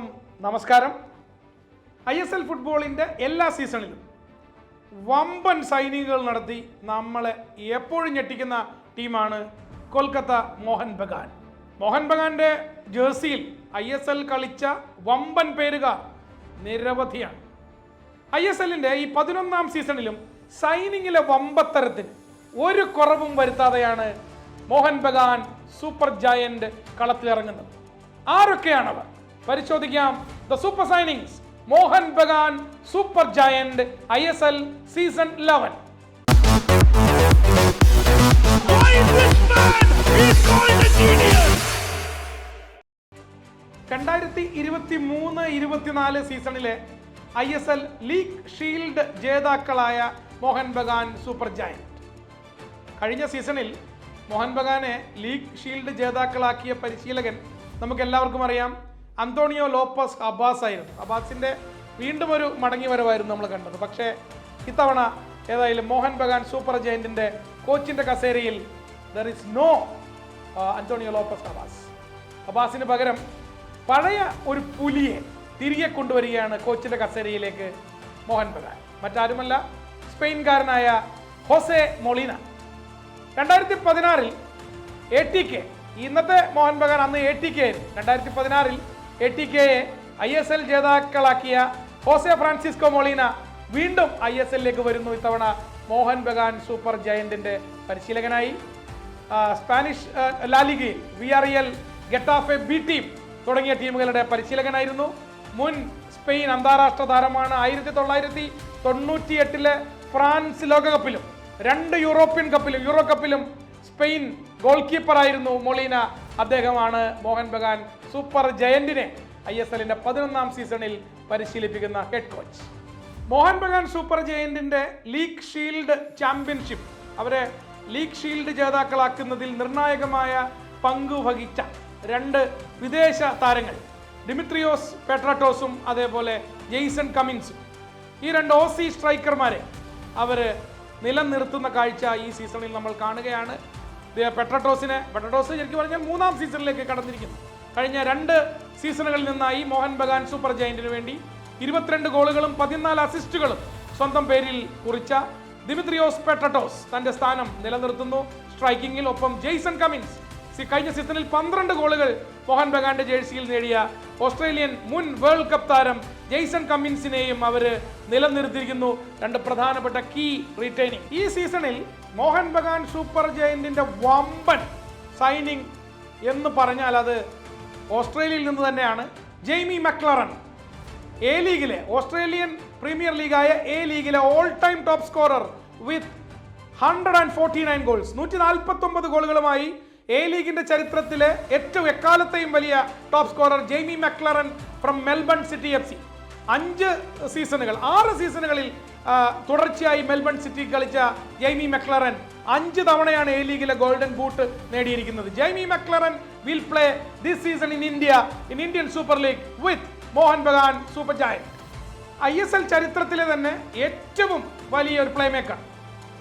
എല്ലാവർക്കും നമസ്കാരം. I S L ഫുട്ബോളിന്റെ എല്ലാ സീസണിലും വമ്പൻ സൈനികകൾ നടത്തി നമ്മളെ എപ്പോഴും ഞെട്ടിക്കുന്ന ടീമാണ് കൊൽക്കത്ത മോഹൻ ബഗാൻ. മോഹൻ ബഗാന്റെ ജേഴ്സിയിൽ ഐ എസ് എൽ കളിച്ച വമ്പൻ പേരുകാർ നിരവധിയാണ്. ഐ എസ് എല്ലിന്റെ ഈ പതിനൊന്നാം സീസണിലും സൈനിങ്ങിലെ വമ്പത്തരത്തിന് ഒരു കുറവും വരുത്താതെയാണ് മോഹൻ ബഗാൻ സൂപ്പർ ജയന്റ് കളത്തിലിറങ്ങുന്നത്. ആരൊക്കെയാണവർ? പരിശോധിക്കാം. The super signings Mohun Bagan super giant I S L season eleven! രണ്ടായിരത്തി ഇരുപത്തി മൂന്ന് ഇരുപത്തിനാല് സീസണിലെ I S L league shield ജേതാക്കളായ മോഹൻ ബഗാൻ സൂപ്പർ ജയന്റ് കഴിഞ്ഞ സീസണിൽ മോഹൻ ബഗാനെ ലീഗ് ഷീൽഡ് ജേതാക്കളാക്കിയ പരിശീലകൻ നമുക്ക് എല്ലാവർക്കും അറിയാം. അന്തോണിയോ ലോപ്പസ് അബ്ബാസ് ആയിരുന്നു. അബ്ബാസിന്റെ വീണ്ടും ഒരു മടങ്ങി വരവായിരുന്നു നമ്മൾ കണ്ടത്. പക്ഷേ ഇത്തവണ ഏതായാലും മോഹൻ ബഗാൻ സൂപ്പർ ജയന്റിന്റെ കോച്ചിന്റെ കസേരയിൽ there is no Antonio Lopez Habas അബ്ബാസിന് പകരം പഴയ ഒരു പുലിയെ തിരികെ കൊണ്ടുവരികയാണ് കോച്ചിന്റെ കസേരയിലേക്ക് മോഹൻ ബഗാൻ. മറ്റാരുമല്ല സ്പെയിൻകാരനായ ഹോസെ മൊളീന. രണ്ടായിരത്തി പതിനാറിൽ എ ടി കെ ഇന്നത്തെ മോഹൻ ബഗാൻ അന്ന് എ ടി കെ ആയിരുന്നു. രണ്ടായിരത്തി പതിനാറിൽ എ ടി കെയെ ഐ എസ് എൽ ജേതാക്കളാക്കിയ ഹോസെ ഫ്രാൻസിസ്കോ മൊളീന വീണ്ടും ഐ എസ് എല്ലിലേക്ക് വരുന്നു ഇത്തവണ. മോഹൻ ബഗാൻ സൂപ്പർ ജയന്റിന്റെ പരിശീലകനായി. Spanish La Liga V R L Getafe B team തുടങ്ങിയ ടീമുകളുടെ പരിശീലകനായിരുന്നു. മുൻ സ്പെയിൻ അന്താരാഷ്ട്ര താരമാണ് ആയിരത്തി തൊള്ളായിരത്തി തൊണ്ണൂറ്റി എട്ടിലെ ഫ്രാൻസ് ലോകകപ്പിലും രണ്ട് യൂറോപ്യൻ കപ്പിലും യൂറോ കപ്പിലും സ്പെയിൻ ഗോൾ കീപ്പറായിരുന്നു മൊളീന. അദ്ദേഹമാണ് മോഹൻ ബഗാൻ സൂപ്പർ ജയന്റിനെ ഐ എസ് എല്ലിന്റെ പതിനൊന്നാം സീസണിൽ പരിശീലിപ്പിക്കുന്ന head coach Mohan Bagan super ജയന്റിന്റെ league shield championship. അവരെ ലീഗ് ഷീൽഡ് ജേതാക്കളാക്കുന്നതിൽ നിർണായകമായ പങ്ക് വഹിച്ച രണ്ട് വിദേശ താരങ്ങൾ ഡിമിത്രിയോസ് പെട്രാട്ടോസും അതേപോലെ ജെയ്സൺ കമിൻസും ഈ രണ്ട് ഓസി സ്ട്രൈക്കർമാരെ അവർ നിലനിർത്തുന്ന കാഴ്ച ഈ സീസണിൽ നമ്മൾ കാണുകയാണ്. പെട്രട്ടോസിനെ പെട്രട്ടോസ് ശരിക്കും പറഞ്ഞാൽ മൂന്നാം സീസണിലേക്ക് കടന്നിരിക്കുന്നു. കഴിഞ്ഞ രണ്ട് സീസണുകളിൽ നിന്നായി മോഹൻ ബഗാൻ സൂപ്പർ ജയന്റിന് വേണ്ടി ഇരുപത്തിരണ്ട് ഗോളുകളും പതിനാല് അസിസ്റ്റുകളും സ്വന്തം പേരിൽ കുറിച്ച ദിമിത്രിയോസ് പെട്രട്ടോസ് തന്റെ സ്ഥാനം നിലനിർത്തുന്നു. സ്ട്രൈക്കിംഗിൽ ഒപ്പം ജെയ്സൺ കമിൻസ്. കഴിഞ്ഞ സീസണിൽ പന്ത്രണ്ട് ഗോളുകൾ മോഹൻ ബഗാന്റെ ജേഴ്സിയിൽ നേടിയ ഓസ്ട്രേലിയൻ മുൻ വേൾഡ് കപ്പ് താരം ജെയ്സൺ കമ്മിൻസിനെയും അവർ നിലനിർത്തിയിരിക്കുന്നു. രണ്ട് പ്രധാനപ്പെട്ട കീ റീറ്റൈനിങ് ഈ സീസണിൽ മോഹൻ ബഗാൻ സൂപ്പർ ജയന്റിന്റെ വമ്പൻ സൈനിങ് എന്ന് പറഞ്ഞാൽ അത് ഓസ്ട്രേലിയയിൽ നിന്ന് തന്നെയാണ് ജെയ്മി മക്ലറൻ. എ ലീഗിലെ ഓസ്ട്രേലിയൻ പ്രീമിയർ ലീഗായ എ ലീഗിലെ all time top scorer with hundred and forty nine goals നൂറ്റി നാൽപ്പത്തി ഒമ്പത് ഗോളുകളുമായി എ ലീഗിന്റെ ചരിത്രത്തിലെ ഏറ്റവും എക്കാലത്തെയും വലിയ top scorer Jamie Maclaren from Melbourne City F C. അഞ്ച് സീസണുകൾ ആറ് സീസണുകളിൽ തുടർച്ചയായി മെൽബൺ സിറ്റി കളിച്ച ജെയ്മി മെക്ലറൻ അഞ്ച് തവണയാണ് എ ലീഗിലെ ഗോൾഡൻ ബൂട്ട് നേടിയിരിക്കുന്നത്. Jamie Maclaren will play this season in India in Indian super league with Mohan Bagan super giant I S L ചരിത്രത്തിലെ തന്നെ ഏറ്റവും വലിയ ഒരു playmaker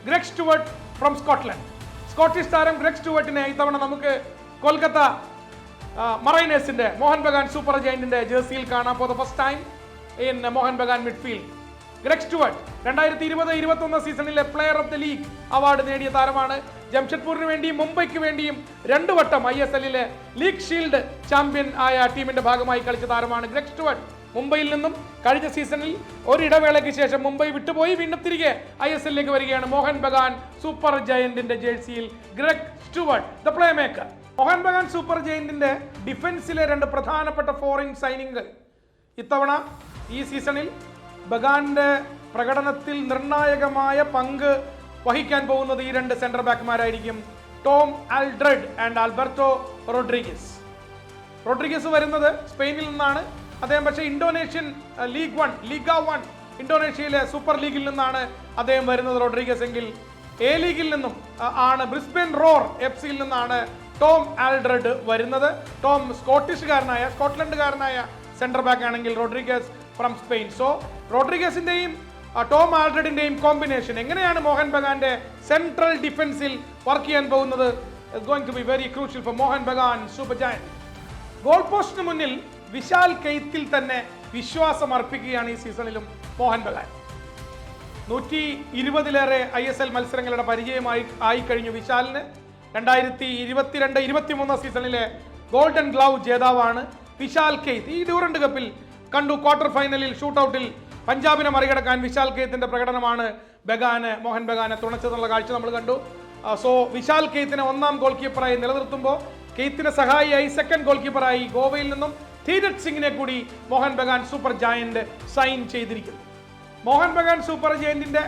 Greg Stewart from Scotland Scottish താരം ഗ്രെഗ് സ്റ്റുവർട്ടിനെ ഇത്തവണ നമുക്ക് കൊൽക്കത്ത മറൈനേഴ്സിന്റെ മോഹൻ ബഗാൻ സൂപ്പർ ജയന്റിന്റെ ജേഴ്സിയിൽ കാണാം. For the first time in Mohan Bagan midfield Greg Stewart രണ്ടായിരത്തി ഇരുപത് ഇരുപത്തി ഒന്ന് സീസണിലെ player of the league award നേടിയ താരമാണ് ജംഷഡ്പൂരിന് വേണ്ടിയും മുംബൈക്ക് വേണ്ടിയും രണ്ടു വട്ടം ഐ എസ് എല്ലിലെ ലീഗ് ഷീൽഡ് ചാമ്പ്യൻ ആയ ടീമിന്റെ ഭാഗമായി കളിച്ച താരമാണ് ഗ്രെഗ് സ്റ്റുവർട്ട്. മുംബൈയിൽ നിന്നും കഴിഞ്ഞ സീസണിൽ ഒരിടവേളയ്ക്ക് ശേഷം മുംബൈ വിട്ടുപോയി. വീണ്ടും തിരികെ ഐ എസ് എല്ലിലേക്ക് വരികയാണ് മോഹൻ ബഗാൻ സൂപ്പർ ജയന്റിന്റെ ജേഴ്സിയിൽ Greg Stewart the playmaker Mohan Bagan super ജയന്റിന്റെ ഡിഫൻസിലെ രണ്ട് പ്രധാനപ്പെട്ട ഫോറിൻ സൈനിങ്ങുകൾ ഇത്തവണ ഈ സീസണിൽ ബഗാന്റെ പ്രകടനത്തിൽ നിർണായകമായ പങ്ക് വഹിക്കാൻ പോകുന്നത് ഈ രണ്ട് centre ബാക്ക്മാരായിരിക്കും Tom Aldred and Alberto Rodriguez. Rodriguez വരുന്നത് സ്പെയിനിൽ നിന്നാണ്. അദ്ദേഹം പക്ഷേ Indonesian league one Liga one ഇന്തോനേഷ്യയിലെ super ലീഗിൽ നിന്നാണ് അദ്ദേഹം വരുന്നത് റോഡ്രിഗസ് എങ്കിൽ. എ ലീഗിൽ നിന്നും ആണ് ബ്രിസ്ബൻ റോർ എഫ് സിയിൽ നിന്നാണ് ടോം ആൽഡ്രഡ് വരുന്നത്. ടോം സ്കോട്ടിഷുകാരനായ സ്കോട്ട്ലൻഡുകാരനായ സെന്റർ ബാക്ക് ആണെങ്കിൽ റോഡ്രിഗസ് ഫ്രം സ്പെയിൻ സോ റോഡ്രിഗസിന്റെയും ടോം ആൽഡ്രഡിന്റെയും കോമ്പിനേഷൻ എങ്ങനെയാണ് മോഹൻ ബഗാന്റെ സെൻട്രൽ ഡിഫൻസിൽ വർക്ക് ചെയ്യാൻ പോകുന്നത്? Going to be very crucial for Mohan Bagan super giant goal പോസ്റ്റിന് മുന്നിൽ വിശാൽ കെയ്ത്തിൽ തന്നെ വിശ്വാസം അർപ്പിക്കുകയാണ് ഈ സീസണിലും മോഹൻ ബഗാൻ. നൂറ്റി ഇരുപതിലേറെ ഐ എസ് എൽ മത്സരങ്ങളുടെ പരിചയമായി ആയി കഴിഞ്ഞു വിശാലിന്. രണ്ടായിരത്തി ഇരുപത്തിരണ്ട് ഇരുപത്തിമൂന്ന് സീസണിലെ ഗോൾഡൻ ഗ്ലൗ ജേതാവാണ് വിശാൽ കെയ്ത്ത്. ഈ ഡ്യൂറൻഡ് കപ്പിൽ കണ്ടു ക്വാർട്ടർ ഫൈനലിൽ ഷൂട്ടൌട്ടിൽ പഞ്ചാബിനെ മറികടക്കാൻ വിശാൽ കെയ്ത്തിന്റെ പ്രകടനമാണ് ബഗാന് മോഹൻ ബഗാനെ തുണച്ചതെന്നുള്ള കാഴ്ച നമ്മൾ കണ്ടു. സോ വിശാൽ കെയ്ത്തിനെ ഒന്നാം ഗോൾ കീപ്പറായി നിലനിർത്തുമ്പോൾ കെയ്ത്തിനെ സഹായിയായി സെക്കൻഡ് ഗോൾ കീപ്പറായി ഗോവയിൽ നിന്നും ധീരജ് സിംഗിനെ കൂടി Mohan Bagan super giant sign ചെയ്തിരിക്കുന്നു. മോഹൻ ബഗാൻ സൂപ്പർ ജയന്റിന്റെ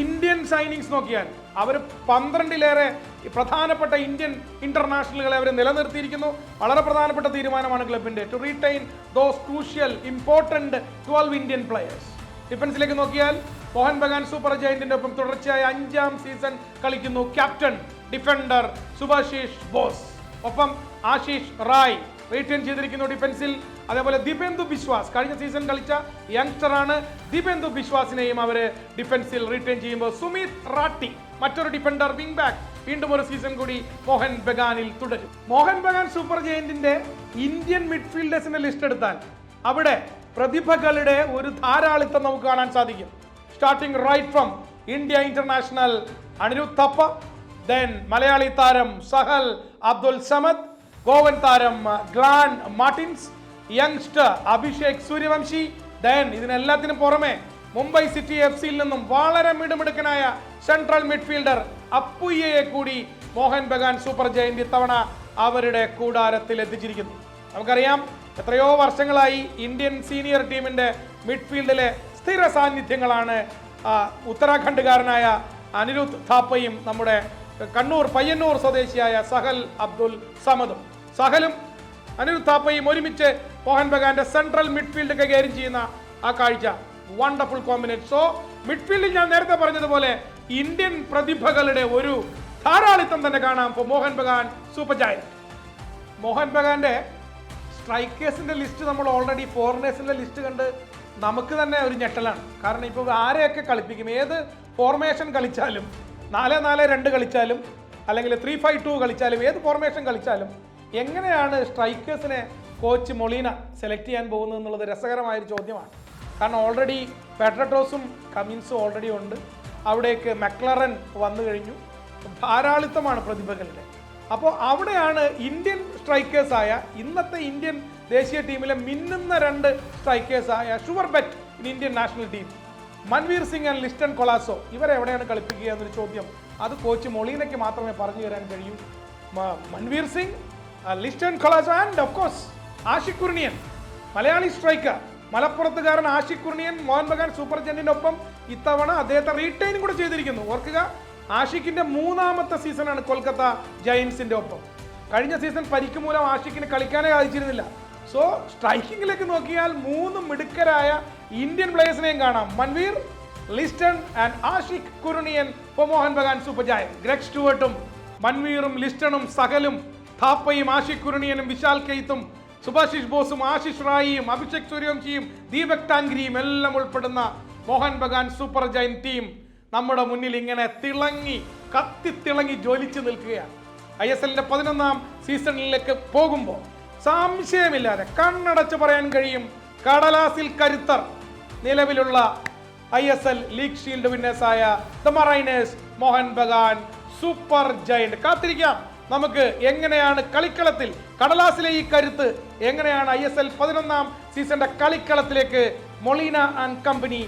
ഇന്ത്യൻ സൈനിങ്സ് നോക്കിയാൽ അവർ പന്ത്രണ്ടിലേറെ പ്രധാനപ്പെട്ട ഇന്ത്യൻ ഇന്റർനാഷണലുകളെ അവർ നിലനിർത്തിയിരിക്കുന്നു. വളരെ പ്രധാനപ്പെട്ട തീരുമാനമാണ് ക്ലബിന്റെ to retain those crucial important twelve Indian players ഡിഫൻസിലേക്ക് നോക്കിയാൽ മോഹൻ ബഗാൻ സൂപ്പർ ജയന്റിന്റെ ഒപ്പം തുടർച്ചയായ അഞ്ചാം സീസൺ കളിക്കുന്നു ക്യാപ്റ്റൻ ഡിഫൻഡർ സുഭാഷീഷ് ബോസ്. ഒപ്പം ആശിഷ് റായ് റീറ്റെയിൻ ചെയ്തിരിക്കുന്നു ഡിഫൻസിൽ അതേപോലെ ദിപേന്ദു ബിശ്വാസ്. കഴിഞ്ഞ സീസൺ കളിച്ച യങ്സ്റ്ററാണ് ആണ് ദിബേന്ദു ബിശ്വാസിനെയും അവർ ഡിഫൻസിൽ റീറ്റെയിൻ ചെയ്യുമ്പോൾ സുമിത് റാട്ടി മറ്റൊരു ഡിഫൻഡർ വിംഗ് ബാക്ക് വീണ്ടും ഒരു സീസൺ കൂടി മോഹൻ ബഗാനിൽ തുടരും. മോഹൻ ബഗാൻ സൂപ്പർ ജയന്റിന്റെ ഇന്ത്യൻ മിഡ്ഫീൽഡേഴ്സിന്റെ ലിസ്റ്റ് എടുത്താൽ അവിടെ പ്രതിഭകളുടെ ഒരു ധാരാളിത്തം നമുക്ക് കാണാൻ സാധിക്കും. Starting right from India international അനിരുദ്ധപ്പ then Malayali താരം സഹൽ അബ്ദുൽ സമദ് ഗോവൻ താരം Glan Martins youngster Abhishek Suryavanshi. ദയൻ ഇതിനെല്ലാത്തിനും പുറമെ മുംബൈ സിറ്റി എഫ് സിയിൽ നിന്നും വളരെ മിടുമിടുക്കനായ സെൻട്രൽ മിഡ്ഫീൽഡർ അപ്പുയ്യയെ കൂടി മോഹൻ ബഗാൻ സൂപ്പർ ജയന്റ് ഇത്തവണ അവരുടെ കൂടാരത്തിൽ എത്തിച്ചിരിക്കുന്നു. നമുക്കറിയാം എത്രയോ വർഷങ്ങളായി ഇന്ത്യൻ സീനിയർ ടീമിന്റെ മിഡ്ഫീൽഡിലെ സ്ഥിര സാന്നിധ്യങ്ങളാണ് ഉത്തരാഖണ്ഡുകാരനായ അനിരുദ്ധ് താപ്പയും നമ്മുടെ കണ്ണൂർ പയ്യന്നൂർ സ്വദേശിയായ സഹൽ അബ്ദുൽ സമദും. സഹലും അനിരുദ്ധ് താപ്പയും ഒരുമിച്ച് മോഹൻ ബഗാന്റെ സെൻട്രൽ മിഡ്ഫീൽഡ് കൈകാര്യം ചെയ്യുന്ന ആ കാഴ്ച. വണ്ടർഫുൾ കോമ്പിനേഷൻ സോ മിഡ്ഫീൽഡിൽ ഞാൻ നേരത്തെ പറഞ്ഞതുപോലെ ഇന്ത്യൻ പ്രതിഭകളുടെ ഒരു ധാരാളിത്തം തന്നെ കാണാം ഇപ്പോൾ മോഹൻ ബഗാൻ സൂപ്പർ ജയന്റ് മോഹൻ ബഗാന്റെ സ്ട്രൈക്കേഴ്സിന്റെ ലിസ്റ്റ് നമ്മൾ ഓൾറെഡി ഫോറിനേഴ്സിന്റെ ലിസ്റ്റ് കണ്ട് നമുക്ക് തന്നെ ഒരു ഞെട്ടലാണ്. കാരണം ഇപ്പോൾ ആരെയൊക്കെ കളിപ്പിക്കും? ഏത് ഫോർമേഷൻ കളിച്ചാലും നാല് നാല് രണ്ട് കളിച്ചാലും അല്ലെങ്കിൽ ത്രീ ഫൈവ് ടു കളിച്ചാലും ഏത് ഫോർമേഷൻ കളിച്ചാലും എങ്ങനെയാണ് സ്ട്രൈക്കേഴ്സിനെ കോച്ച് മൊളീന സെലക്ട് ചെയ്യാൻ പോകുന്നത് എന്നുള്ളത് രസകരമായൊരു ചോദ്യമാണ്. കാരണം ഓൾറെഡി പെട്രട്ടോസും കമിൻസും ഓൾറെഡി ഉണ്ട്. അവിടേക്ക് മെക്ലറൻ വന്നു കഴിഞ്ഞു. ധാരാളിത്തമാണ് പ്രതിഭകളുടെ. അപ്പോൾ അവിടെയാണ് ഇന്ത്യൻ സ്ട്രൈക്കേഴ്സായ ഇന്നത്തെ ഇന്ത്യൻ ദേശീയ ടീമിലെ മിന്നുന്ന രണ്ട് സ്ട്രൈക്കേഴ്സായ sure bet in Indian national team Manvir Singh and Liston Colaco ഇവരെ എവിടെയാണ് കളിപ്പിക്കുക എന്നൊരു ചോദ്യം. അത് കോച്ച് മൊളീനയ്ക്ക് മാത്രമേ പറഞ്ഞു തരാൻ കഴിയൂ. Manvir Singh Liston Colaco and of course Ashique Kuruniyan Malayali striker മലപ്പുറത്തുകാരൻ Ashiq Kuruniyan Mohan Bagan super ജെന്റിനൊപ്പം ഇത്തവണ അദ്ദേഹത്തെ റീറ്റെയിനും കൂടെ ചെയ്തിരിക്കുന്നു. ഓർക്കുക ആഷിഖിന്റെ മൂന്നാമത്തെ സീസണാണ് കൊൽക്കത്ത ജയൻസിന്റെ ഒപ്പം. കഴിഞ്ഞ സീസൺ പരിക്ക് മൂലം ആഷിഖിന് കളിക്കാനേ സാധിച്ചിരുന്നില്ല. സോ സ്ട്രൈക്കിങ്ങിലേക്ക് നോക്കിയാൽ മൂന്ന് മിടുക്കരായ ഇന്ത്യൻ പ്ലേയേഴ്സിനെയും കാണാം. Manvir Liston and Ashique Kuruniyan for Mohan Bagan super giant Greg സ്റ്റുവർട്ടും മൻവീറും ലിസ്റ്റണും സകലും താപ്പയും ആഷിഖ് കുരുണിയനും വിശാൽ കെയ്ത്തും സുഭാഷിഷ് ബോസും ആശിഷ് റായിയും അഭിഷേക് സൂര്യവംശിയും ദീപക് ടാങ്കരിയും എല്ലാം ഉൾപ്പെടുന്ന Mohan Bagan super giant team നമ്മുടെ മുന്നിൽ ഇങ്ങനെ തിളങ്ങി കത്തി തിളങ്ങി ജ്വലിച്ചു നിൽക്കുകയാണ്. ഐ എസ് എല്ലിന്റെ പതിനൊന്നാം സീസണിലേക്ക് പോകുമ്പോൾ സംശയമില്ലാതെ കണ്ണടച്ച് പറയാൻ കഴിയും കടലാസിൽ കരുത്തർ നിലവിലുള്ള I S L league shield വിന്നേഴ്സായ the mariners Mohan Bagan super giant. കാത്തിരിക്കാം. നമുക്ക് എങ്ങനെയാണ് കളിക്കളത്തിൽ കടലാസിലെ ഈ കരുത്ത് എങ്ങനെയാണ് ഐ എസ് എൽ പതിനൊന്നാം സീസണിന്റെ കളിക്കളത്തിലേക്ക് മൊളീന ആൻഡ് കമ്പനി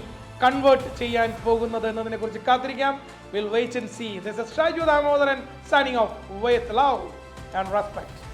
കൺവേർട്ട് ചെയ്യാൻ പോകുന്നത് എന്നതിനെ കുറിച്ച് കാത്തിരിക്കാം will wait and see this Shaju Damodaran signing off with love and respect